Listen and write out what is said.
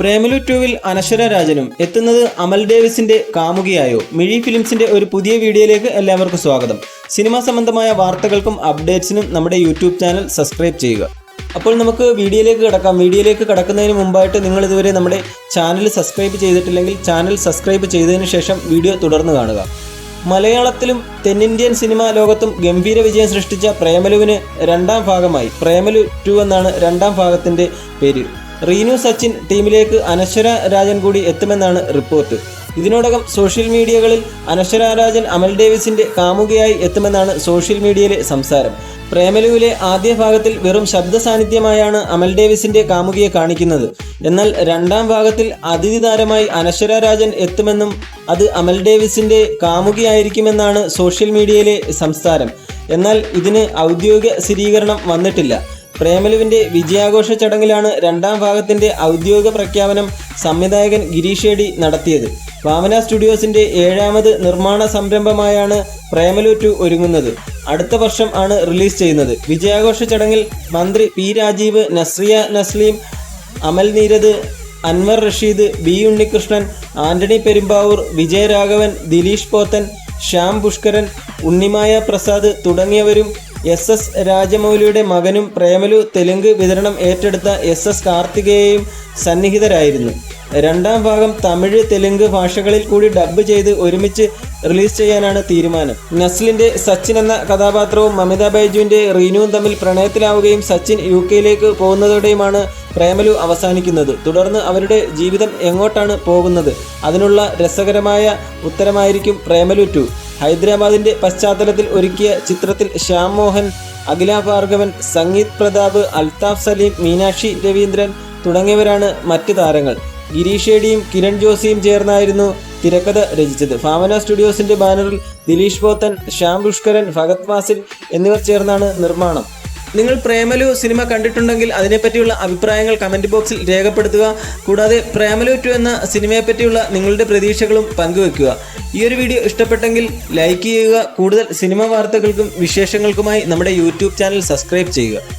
പ്രേമലു ടുവിൽ അനശ്വര രാജനും എത്തുന്നത് അമൽ ഡേവിസിന്റെ കാമുകിയായോ? മിഴി ഫിലിംസിന്റെ ഒരു പുതിയ വീഡിയോയിലേക്ക് എല്ലാവർക്കും സ്വാഗതം. സിനിമ സംബന്ധമായ വാർത്തകൾക്കും അപ്ഡേറ്റ്സിനും നമ്മുടെ യൂട്യൂബ് ചാനൽ സബ്സ്ക്രൈബ് ചെയ്യുക. അപ്പോൾ നമുക്ക് വീഡിയോയിലേക്ക് കിടക്കാം. വീഡിയോയിലേക്ക് കിടക്കുന്നതിന് മുമ്പായിട്ട് നിങ്ങൾ ഇതുവരെ നമ്മുടെ ചാനൽ സബ്സ്ക്രൈബ് ചെയ്തിട്ടില്ലെങ്കിൽ ചാനൽ സബ്സ്ക്രൈബ് ചെയ്തതിന് ശേഷം വീഡിയോ തുടർന്ന് കാണുക. മലയാളത്തിലും തെന്നിന്ത്യൻ സിനിമാ ലോകത്തും ഗംഭീര വിജയം സൃഷ്ടിച്ച പ്രേമലുവിന് രണ്ടാം ഭാഗമായി. പ്രേമലു ടു എന്നാണ് രണ്ടാം ഭാഗത്തിന്റെ പേര്. റീനു സച്ചിൻ ടീമിലേക്ക് അനശ്വര രാജൻ കൂടി എത്തുമെന്നാണ് റിപ്പോർട്ട്. ഇതിനോടകം സോഷ്യൽ മീഡിയകളിൽ അനശ്വര രാജൻ അമൽ ഡേവിസിന്റെ കാമുകയായി എത്തുമെന്നാണ് സോഷ്യൽ മീഡിയയിലെ സംസാരം. പ്രേമലുവിലെ ആദ്യ ഭാഗത്തിൽ വെറും ശബ്ദ സാന്നിധ്യമായാണ് അമൽ ഡേവിസിന്റെ കാമുകിയെ കാണിക്കുന്നത്. എന്നാൽ രണ്ടാം ഭാഗത്തിൽ അതിഥി താരമായി അനശ്വര രാജൻ എത്തുമെന്നും അത് അമൽ ഡേവിസിന്റെ കാമുകിയായിരിക്കുമെന്നാണ് സോഷ്യൽ മീഡിയയിലെ സംസാരം. എന്നാൽ ഇതിന് ഔദ്യോഗിക സ്ഥിരീകരണം വന്നിട്ടില്ല. പ്രേമലുവിന്റെ വിജയാഘോഷ ചടങ്ങിലാണ് രണ്ടാം ഭാഗത്തിന്റെ ഔദ്യോഗിക പ്രഖ്യാപനം സംവിധായകൻ ഗിരീഷ് ഏടി നടത്തിയത്. വാമന സ്റ്റുഡിയോസിന്റെ ഏഴാമത് നിർമ്മാണ സംരംഭമായാണ് പ്രേമലു ടു ഒരുങ്ങുന്നത്. അടുത്ത വർഷം ആണ് റിലീസ് ചെയ്യുന്നത്. വിജയാഘോഷ ചടങ്ങിൽ മന്ത്രി പി രാജീവ് നസ്രിയ നസ്ലീം അമൽ നീരദ് അൻവർ റഷീദ് ബി ഉണ്ണികൃഷ്ണൻ ആന്റണി പെരുമ്പാവൂർ വിജയരാഘവൻ ദിലീഷ് പോത്തൻ ശ്യാം പുഷ്കരൻ ഉണ്ണിമായ പ്രസാദ് തുടങ്ങിയവരും എസ് എസ് രാജമൗലിയുടെ മകനും പ്രേമലു തെലുങ്ക് വിതരണം ഏറ്റെടുത്ത എസ് എസ് കാർത്തികേയും സന്നിഹിതരായിരുന്നു. രണ്ടാം ഭാഗം തമിഴ് തെലുങ്ക് ഭാഷകളിൽ കൂടി ഡബ്ബ് ചെയ്ത് ഒരുമിച്ച് റിലീസ് ചെയ്യാനാണ് തീരുമാനം. നസ്ലിന്റെ സച്ചിൻ എന്ന കഥാപാത്രവും മമിത ബൈജുവിന്റെ റീനുവും തമ്മിൽ പ്രണയത്തിലാവുകയും സച്ചിൻ യു കെയിലേക്ക് പോകുന്നതോടെയുമാണ് പ്രേമലു അവസാനിക്കുന്നത്. തുടർന്ന് അവരുടെ ജീവിതം എങ്ങോട്ടാണ് പോകുന്നത്? അതിനുള്ള രസകരമായ ഉത്തരമായിരിക്കും പ്രേമലു ടു. ഹൈദരാബാദിന്റെ പശ്ചാത്തലത്തിൽ ഒരുക്കിയ ചിത്രത്തിൽ ശ്യാം മോഹൻ അഖില ഭാർഗവൻ സംഗീത് പ്രതാപ് അൽതാഫ് സലീം മീനാക്ഷി രവീന്ദ്രൻ തുടങ്ങിയവരാണ് മറ്റ് താരങ്ങൾ. ഗിരീഷ് കിരൺ ജോസിയും ചേർന്നായിരുന്നു തിരക്കഥ രചിച്ചത്. ഫാമന സ്റ്റുഡിയോസിന്റെ ബാനറിൽ ദിലീഷ് പോത്തൻ ശ്യാം പുഷ്കരൻ ഭഗത് മാസിൽ എന്നിവർ ചേർന്നാണ് നിർമ്മാണം. നിങ്ങൾ പ്രേമലു സിനിമ കണ്ടിട്ടുണ്ടെങ്കിൽ അതിനെപ്പറ്റിയുള്ള അഭിപ്രായങ്ങൾ കമന്റ് ബോക്സിൽ രേഖപ്പെടുത്തുക. കൂടാതെ പ്രേമലു ടു എന്ന സിനിമയെപ്പറ്റിയുള്ള നിങ്ങളുടെ പ്രതീക്ഷകളും പങ്കുവെക്കുക. ഈ ഒരു വീഡിയോ ഇഷ്ടപ്പെട്ടെങ്കിൽ ലൈക്ക് ചെയ്യുക. കൂടുതൽ സിനിമ വാർത്തകൾക്കും വിശേഷങ്ങൾക്കുമായി നമ്മുടെ യൂട്യൂബ് ചാനൽ സബ്സ്ക്രൈബ് ചെയ്യുക.